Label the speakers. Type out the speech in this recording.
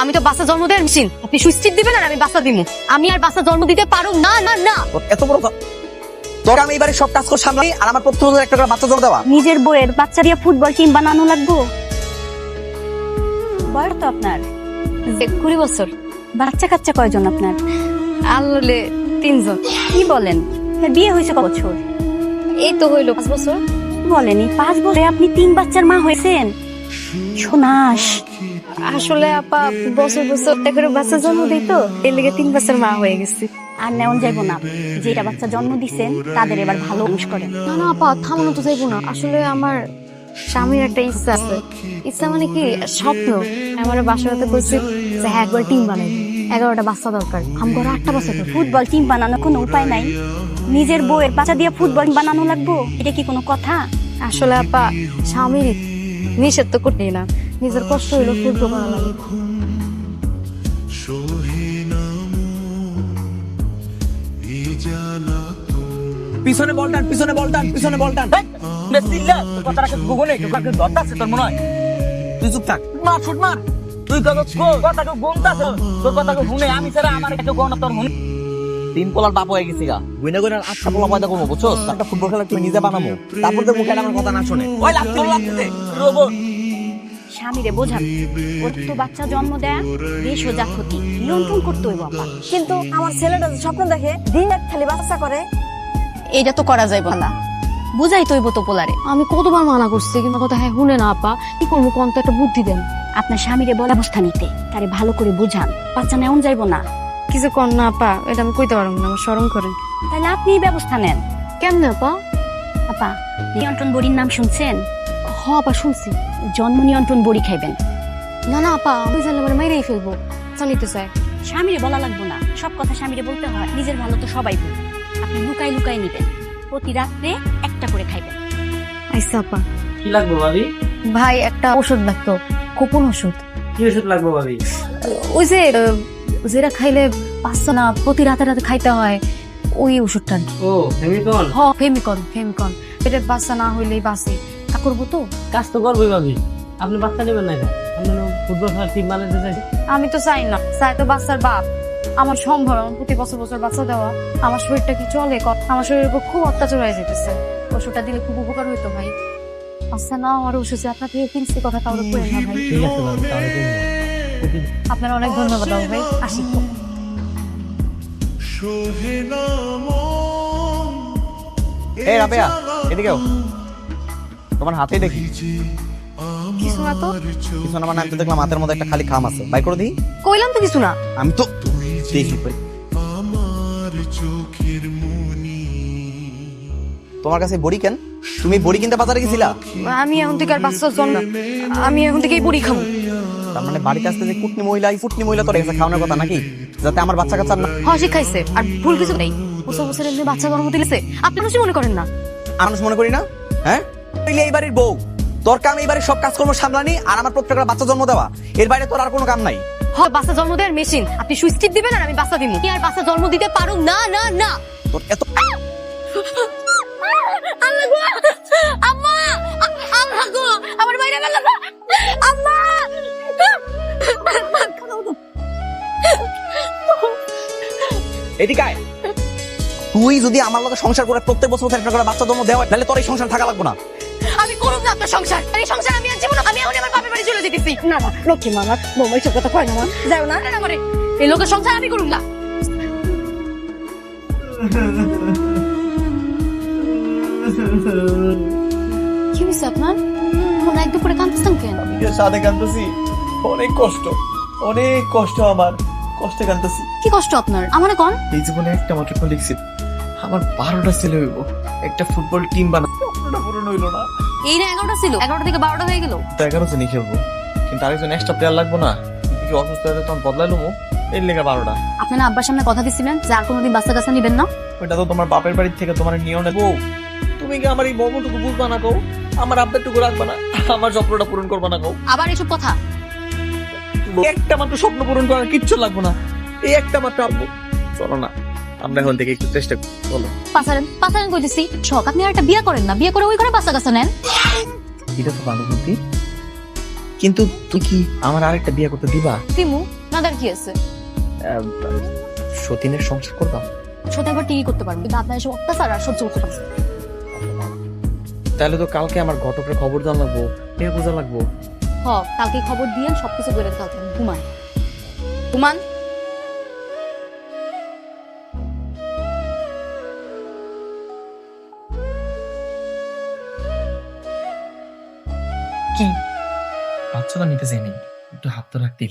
Speaker 1: আমি তো বাচ্চা জন্ম দেওয়ার মেশিন আপনি সুইচ দিবেন আর আমি বাচ্চা দিমু। আমি আর বাচ্চা জন্ম দিতে পারো না না না।
Speaker 2: এত বড় কথা তোর আমি এবারে সব কাজ করে সামলাই আর আমার প্রথম একটা করে বাচ্চা জন্ম দেওয়া।
Speaker 3: নিজের বইয়ের বাচ্চা দিয়ে ফুটবল টিম বানানো লাগবো? বয়স তো আপনার।
Speaker 1: কুড়ি বছর।
Speaker 3: বাচ্চা কাচ্চা কয়জন আপনার?
Speaker 1: আল্লে তিনজন।
Speaker 3: কি বলেন? আপনার বিয়ে হয়েছে কত বছর?
Speaker 1: এই তো হইল পাঁচ বছর।
Speaker 3: বলেনি পাঁচ বছরে আপনি তিন বাচ্চার মা হয়েছেন। সোনাস
Speaker 1: আসলে আপা বছর বছর একটা করে বাচ্চা জন্ম দিই তো এর লেগে তিন বছর মা হয়ে গেছে।
Speaker 3: আর যাইবো না যেটা বাচ্চা জন্ম দিছেন তাদের এবার ভালো মানুষ করেন
Speaker 1: না না আপা থামানো তো যাইবো না। আসলে আমার স্বামীর একটা ইচ্ছা আছে। ইচ্ছা মানে কি স্বপ্ন। আমার বাসাতে যে হ্যাঁ একবার টিম বানাই। এগারোটা বাচ্চা দরকার। আমার আটটা বাচ্চা
Speaker 3: ফুটবল টিম বানানোর কোনো উপায় নাই। নিজের বইয়ের বাচ্চা দিয়ে ফুটবল বানানো লাগবো এটা কি কোনো কথা?
Speaker 1: আসলে আপা স্বামীর নিষেধ তো করতেই না। নিজের কষ্ট হইল ফুটবল করা লাগে।
Speaker 2: পিছনে বল টান পিছনে বল টান পিছনে বল টান
Speaker 4: তোর কথাটাকে গুগনে কেউ কাকে দরদ আছে তোর মনে হয়?
Speaker 2: তুই চুপ থাক।
Speaker 4: মার শুট মার। তুই কথাকে গুনতাছ। তোর কথাকে গুনে আমি ছাড়া আমার একটা গণ তোর মনে তিন পোলার বাপ হয়ে গেছি গা। গুইনা গুইনা আটটা পোলা পয়দা করব বুঝছ?
Speaker 2: একটা ফুটবল খেলা তুই নিজে বানাবো তারপর তো মুখে আমার কথা না শুনে।
Speaker 4: ওই লাগতে লাগতে রোবট
Speaker 3: স্বামীরে বোঝান ওর তো বাচ্চা জন্ম দেয়া দেশ ও জাক্ষতি নিয়ন্ত্রণ করতে হইব আপা
Speaker 5: কিন্তু আমার ছেলেটা স্বপ্ন দেখে দিন এক খালি বাচ্চা করে
Speaker 1: এইটা তো করা যাইব না। বুঝাই তৈব তো পোলারে। আমি কতবার মানা করছি কিন্তু কথা হ্যাঁ শুনে না আপা কি করব কোন একটা বুদ্ধি দেন।
Speaker 3: আপনার স্বামীরে বলা অবস্থা নিতে তারে ভালো করে বুঝান। বাচ্চা নেওয়ান যাইব না।
Speaker 1: কিছু কর না আপা। এটা আমি কইতে পারব না আমার শরম করেন
Speaker 3: তাহলে আপনি ব্যবস্থা নেন।
Speaker 1: কেমনে আপা?
Speaker 3: আপা নিয়ন্ত্রণ বড়ির নাম শুনছেন?
Speaker 1: হ আপা শুনছি।
Speaker 3: জন্ম নিয়ন্ত্রণ বড়ি খাইবেন।
Speaker 1: না না আপা আমি জানলে আমার মাইরেই ফেলব। জানিতে চাই
Speaker 3: স্বামীরে বলা লাগবো না। সব কথা স্বামীরে বলতে হয় নিজের ভালো তো সবাই বুঝে আপনি লুকাই লুকাই নিবেন। প্রতি রাত্রে একটা করে খাইবেন।
Speaker 1: আইসা আপা।
Speaker 4: কি লাগবে ভাবি?
Speaker 1: ভাই একটা ওষুধ লাগতো। গোপন ওষুধ
Speaker 4: কি ওষুধ লাগবে ভাবি?
Speaker 1: ওই যে যেটা খাইলে পাঁচশো না প্রতি রাতে রাতে খাইতে হয় ওই ওষুধটা।
Speaker 4: ও হেমিকন
Speaker 1: হ ফেমিকন ফেমিকন। পেটের বাচ্চা না হইলেই বাঁচে। তা করব তো?
Speaker 4: কাজ তো করবোই ভাবি। আপনি বাচ্চা নেবেন না আপনি ফুটবল খেলার টিম বানাতে চাইছেন
Speaker 1: আমি তো চাই না। চাই তো বাচ্চার বাপ। আমার সম্ভব আমার প্রতি বছর বছর বাচ্চা দেওয়া। আমার শরীরটা কি চলে? আমার শরীরের উপর খুব অত্যাচার হয়ে যেতেছে। ওষুধটা দিলে খুব উপকার হইতো ভাই। আচ্ছা না আমার ওষুধ আপনার থেকে কিনছি কথা তাহলে করেন না ভাই।
Speaker 4: ঠিক আছে।
Speaker 1: আপনার অনেক ধন্যবাদ ভাই আসি।
Speaker 2: এই রাবেয়া এদিকেও তোমার হাতেই দেখি।
Speaker 1: কিছু না তো।
Speaker 2: পিছনে মানে আমি তো দেখলাম হাতের মধ্যে একটা খালি খাম আছে। বাই করে দিই।
Speaker 1: কইলাম তো কিছু না।
Speaker 2: আমি তো দেখি। তোমার কাছে বড়ি কেন? তুমি বড়ি কিনতে বাজারে গেছিলা?
Speaker 1: আমি এখন থেকে আর বাচ্চা জন্ম আমি এখন থেকেই বুড়ি খাব।
Speaker 2: তার মানে বাড়িতে আসতে যে কুটনি মহিলা এই কুটনি মহিলা তোর কাছে খাওয়ানোর কথা নাকি? যাতে আমার বাচ্চা কাচ্চা না
Speaker 1: হসি খাইছে। আর ভুল কিছু নেই। বছর বছর এমনি বাচ্চা জন্ম দিলেছে। আপনি কিছু মনে করেন না।
Speaker 2: মানুষ মনে করি না? হ্যাঁ? তুইলে এই বাড়ির বউ। তোর কাম এই বাড়ির সব কাজকর্ম সামলানি আর আমার প্রত্যেকটা বাচ্চা জন্ম দেওয়া। এর বাইরে তোর আর কোনো কাম নাই।
Speaker 1: হ বাচ্চা জন্ম দেওয়ার মেশিন আপনি সুইচ টিপ দিবেন আর আমি বাচ্চা দিব। কি আর বাচ্চা জন্ম দিতে পারো না না না।
Speaker 2: তোর এত এদিকে আয়। তুই যদি আমার লগে সংসার করে প্রত্যেক বছর একটা করে বাচ্চা জন্ম দেওয়া তাহলে তোর এই সংসার থাকা লাগবে না।
Speaker 1: আমি করব না আপনার সংসার। এই সংসার আমি আর জীবন আমি এখন আমার বাপের বাড়ি চলে যেতেছি।
Speaker 5: না না লক্ষ্মী মামা বৌমা এইসব কথা কয় না মা। যাও না।
Speaker 1: না না করে এই লোকের সংসার আমি করব না। কি হয়েছে আপনার? মনে এক দুপুরে কাঁদতেছেন কেন?
Speaker 6: সাথে কান্দতেছি অনেক কষ্ট অনেক কষ্ট আমার। কষ্টে কান্দতেছি
Speaker 1: কি কষ্ট আপনার? আমার কোন?
Speaker 6: এই জীবনে একটা মাত্র ফল লিখছি আমার বারোটা ছেলে হইব। একটা ফুটবল টিম বানাবো। স্বপ্নটা পূরণ হইল না।
Speaker 1: এই না এগারোটা ছিল। এগারোটা থেকে বারোটা হয়ে গেল।
Speaker 6: তো এগারো জনই খেলব। কিন্তু আরেকজন এক্সট্রা প্লেয়ার লাগবো না। কি অসুস্থ হয়ে তখন বদলাইলো এর লেগে বারোটা।
Speaker 1: আপনার না আব্বার সামনে কথা দিছিলেন যে আর কোনোদিন বাচ্চা কাচ্চা নিবেন না?
Speaker 6: ওইটা তো তোমার বাপের বাড়ির থেকে তোমার নিয়েও নেব। তুমি কি আমার এই মোমোটুকু বুঝবা না কও? আমার আবদারটুকু রাখবা না? আমার স্বপ্নটা পূরণ করবা না কও?
Speaker 1: আবার এসব কথা?
Speaker 6: একটা মাত্র স্বপ্ন পূরণ করার কিচ্ছু লাগবো না। এই একটা মাত্র আব্বু চলো না আমরা এখন থেকে একটু চেষ্টা করি। বলো
Speaker 1: পাসারেন পাসারেন কইতেছি শখ আপনি আর একটা বিয়ে করেন না। বিয়ে করে ওই করে বাচ্চা কাচ্চা নেন।
Speaker 6: এটা তো ভালো বুদ্ধি। কিন্তু তুই কি আমার আরেকটা বিয়ে করতে দিবা?
Speaker 1: তিমু নাদার কি আছে?
Speaker 6: আহ, সতীনের সংসার করবা?
Speaker 1: ছোট আবার টিকি করতে পারব কিন্তু আপনার এসব অত্যাচার আর সহ্য করতে পারব
Speaker 6: তাহলে তো কালকে আমার ঘটকের খবর জানা লাগবো লাগবো।
Speaker 1: হ কালকে খবর দিয়ে সবকিছু করে কালকে ঘুমাই ঘুমান।
Speaker 6: কি? বাচ্চাটা নিতে চাইনি। একটু হাত তো রাখতি